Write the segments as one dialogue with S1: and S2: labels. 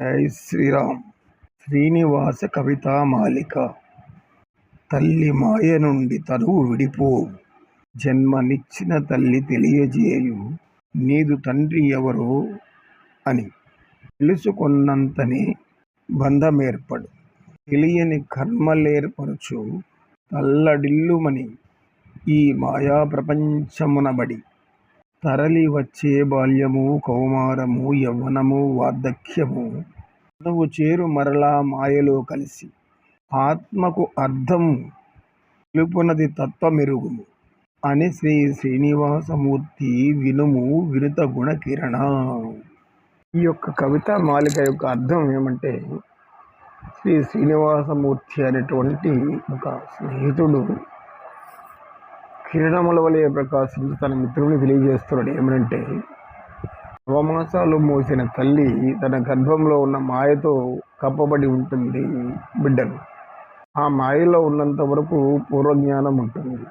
S1: జై శ్రీరామ్. శ్రీనివాస కవితామాలిక తల్లి మాయ నుండి తనువు విడిపో. జన్మనిచ్చిన తల్లి తెలియజేయు. నీదు తండ్రి ఎవరో అని తెలుసుకున్నంతనే బంధమేర్పడు. తెలియని కర్మలేర్పరచు. తల్లడిల్లుమని ఈ మాయా ప్రపంచమునబడి తరలి వచ్చే బాల్యము కౌమారము యవ్వనము వార్ధక్యము. నువ్వు చేరు మరలా మాయలో కలిసి ఆత్మకు అర్థం తెలుపునది తత్వమెరుగుము అని శ్రీ శ్రీనివాసమూర్తి వినుము వినుత గుణ కిరణ. ఈ యొక్క కవిత మాలిక యొక్క అర్థం ఏమంటే శ్రీ శ్రీనివాసమూర్తి అనేటువంటి ఒక స్నేహితుడు కిరణముల వలె ప్రకాశించి తన మిత్రుడిని తెలియజేస్తున్నాడు. ఏమనంటే నవమాసాలు మోసిన తల్లి తన గర్భంలో ఉన్న మాయతో కప్పబడి ఉంటుంది బిడ్డను ఆ మాయలో ఉన్నంత వరకు పూర్వజ్ఞానం ఉంటుంది.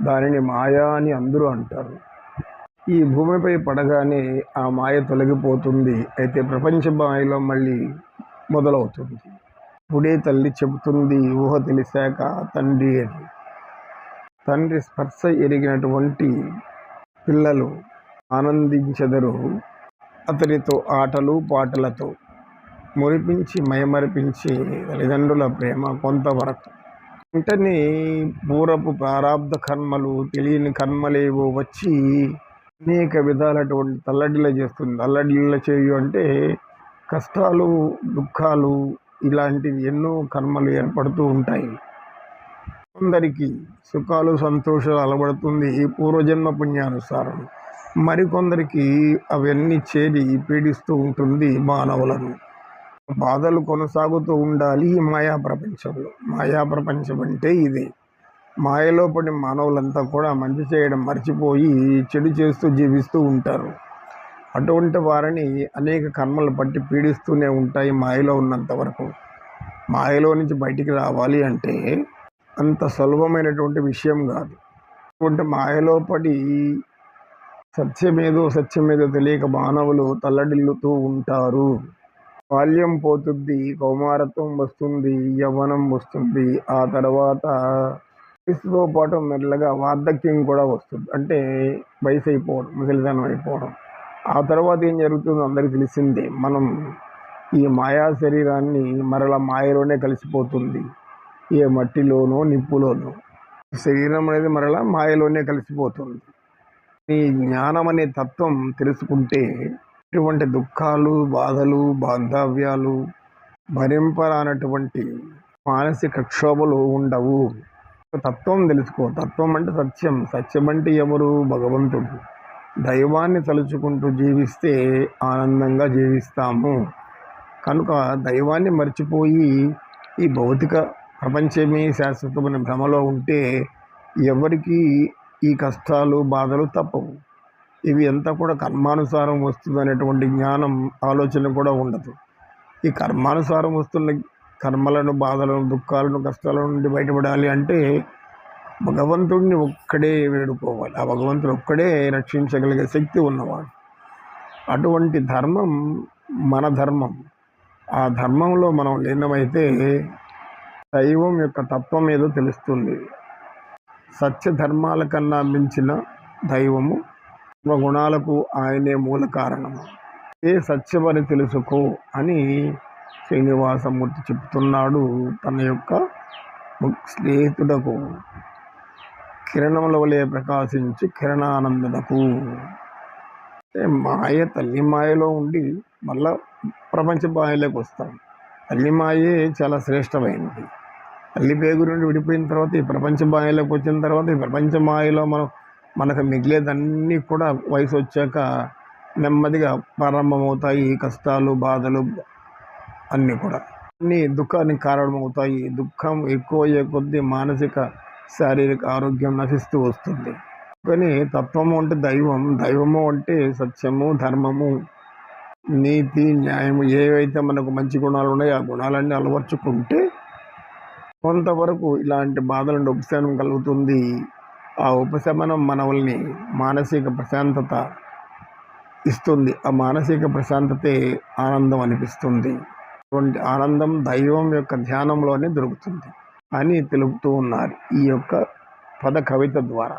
S1: దానిని మాయా అని అందరూ అంటారు. ఈ భూమిపై పడగానే ఆ మాయ తొలగిపోతుంది. అయితే ప్రపంచ మాయలో మళ్ళీ మొదలవుతుంది. ఇప్పుడే తల్లి చెబుతుంది ఊహ తెలిసాక తండ్రి అని. తండ్రి స్పర్శ ఎరిగినటువంటి పిల్లలు ఆనందించెదరు. అతనితో ఆటలు పాటలతో మురిపించి మయమరిపించి తల్లిదండ్రుల ప్రేమ కొంతవరకు. వెంటనే పూర్వపు ప్రారంధ కర్మలు తెలియని కర్మలేవో వచ్చి అనేక విధాలటువంటి తల్లడిల్ల చేస్తుంది. తల్లడిల్ల చేయు అంటే కష్టాలు దుఃఖాలు ఇలాంటివి ఎన్నో కర్మలు ఏర్పడుతూ ఉంటాయి. కొందరికి సుఖాలు సంతోషాలు అలవడుతుంది పూర్వజన్మ పుణ్యానుసారం. మరికొందరికి అవన్నీ చేరి పీడిస్తూ ఉంటుంది మానవులను. బాధలు కొనసాగుతూ ఉండాలి ఈ మాయా ప్రపంచంలో. మాయా ప్రపంచం అంటే ఇది. మాయలో పడి మానవులంతా కూడా మంచి చేయడం మర్చిపోయి చెడు చేస్తూ జీవిస్తూ ఉంటారు. అటువంటి వారిని అనేక కర్మలు పట్టి పీడిస్తూనే ఉంటాయి మాయలో ఉన్నంత వరకు. మాయలో నుంచి బయటికి రావాలి అంటే అంత సులభమైనటువంటి విషయం కాదు. అటువంటి మాయలో పడి సత్యమేదో సత్యమేదో తెలియక మానవులు తల్లడిల్లుతూ ఉంటారు. బాల్యం పోతుంది కౌమారత్వం వస్తుంది యవ్వనం వస్తుంది ఆ తర్వాత వయసుతో పాటు మెల్లగా వార్ధక్యం కూడా వస్తుంది. అంటే వయసు అయిపోవడం ముసలితనం అయిపోవడం ఆ తర్వాత ఏం జరుగుతుందో అందరికీ తెలిసిందే. మనం ఈ మాయా శరీరాన్ని మరల మాయలోనే కలిసిపోతుంది. ఏ మట్టిలోనో నిప్పులోనో. శరీరం అనేది మరలా మాయలోనే కలిసిపోతుంది. ఈ జ్ఞానం అనే తత్వం తెలుసుకుంటే ఇటువంటి దుఃఖాలు బాధలు బాంధవ్యాలు భరింపరానటువంటి మానసిక క్షోభలు ఉండవు. తత్వం తెలుసుకో. తత్వం అంటే సత్యం. సత్యం అంటే ఎవరు? భగవంతుడు. దైవాన్ని తలుచుకుంటూ జీవిస్తే ఆనందంగా జీవిస్తాము. కనుక దైవాన్ని మర్చిపోయి ఈ భౌతిక ప్రపంచమే శాశ్వతమైన భ్రమలో ఉంటే ఎవరికి ఈ కష్టాలు బాధలు తప్పవు. ఇవి ఎంత కూడా కర్మానుసారం వస్తుంది అనేటువంటి జ్ఞానం ఆలోచన కూడా ఉండదు. ఈ కర్మానుసారం వస్తున్న కర్మలను బాధలను దుఃఖాలను కష్టాల నుండి బయటపడాలి అంటే భగవంతుడిని ఒక్కడే వేడుకోవాలి. ఆ భగవంతుడు ఒక్కడే రక్షించగలిగే శక్తి ఉన్నవాడు. అటువంటి ధర్మం మన ధర్మం. ఆ ధర్మంలో మనం లీనమైతే దైవం యొక్క తత్వం ఏదో తెలుస్తుంది. సత్య ధర్మాల కన్నా మించిన దైవము గుణాలకు ఆయనే మూల కారణము. ఏ సత్యమని తెలుసుకో అని శ్రీనివాసమూర్తి చెప్తున్నాడు తన యొక్క స్నేహితుడకు. కిరణముల వలె ప్రకాశించి కిరణానందనకు మాయ తల్లి మాయలో ఉండి మళ్ళా ప్రపంచ మాయలోకి వస్తాం. తల్లి మాయే చాలా శ్రేష్టమైనది. తల్లి పేగు నుండి విడిపోయిన తర్వాత ఈ ప్రపంచ మాయలోకి వచ్చిన తర్వాత ఈ ప్రపంచ మాయలో మనం మనకు మిగిలేదన్నీ కూడా వయసు వచ్చాక నెమ్మదిగా ప్రారంభమవుతాయి. కష్టాలు బాధలు అన్నీ కూడా. అన్నీ దుఃఖానికి కారణమవుతాయి. దుఃఖం ఎక్కువ అయ్యే కొద్దీ మానసిక శారీరక ఆరోగ్యం నశిస్తూ వస్తుంది. కానీ తత్వము అంటే దైవం. దైవము అంటే సత్యము ధర్మము నీతి న్యాయము. ఏవైతే మనకు మంచి గుణాలు ఉన్నాయో ఆ గుణాలన్నీ అలవర్చుకుంటే కొంతవరకు ఇలాంటి బాధల నుండి ఉపశమనం కలుగుతుంది. ఆ ఉపశమనం మనవల్ని మానసిక ప్రశాంతత ఇస్తుంది. ఆ మానసిక ప్రశాంతతే ఆనందం అనిపిస్తుంది. అటువంటి ఆనందం దైవం యొక్క ధ్యానంలోనే దొరుకుతుంది అని తెలుపుతూ ఉన్నారు ఈ యొక్క పద కవిత ద్వారా.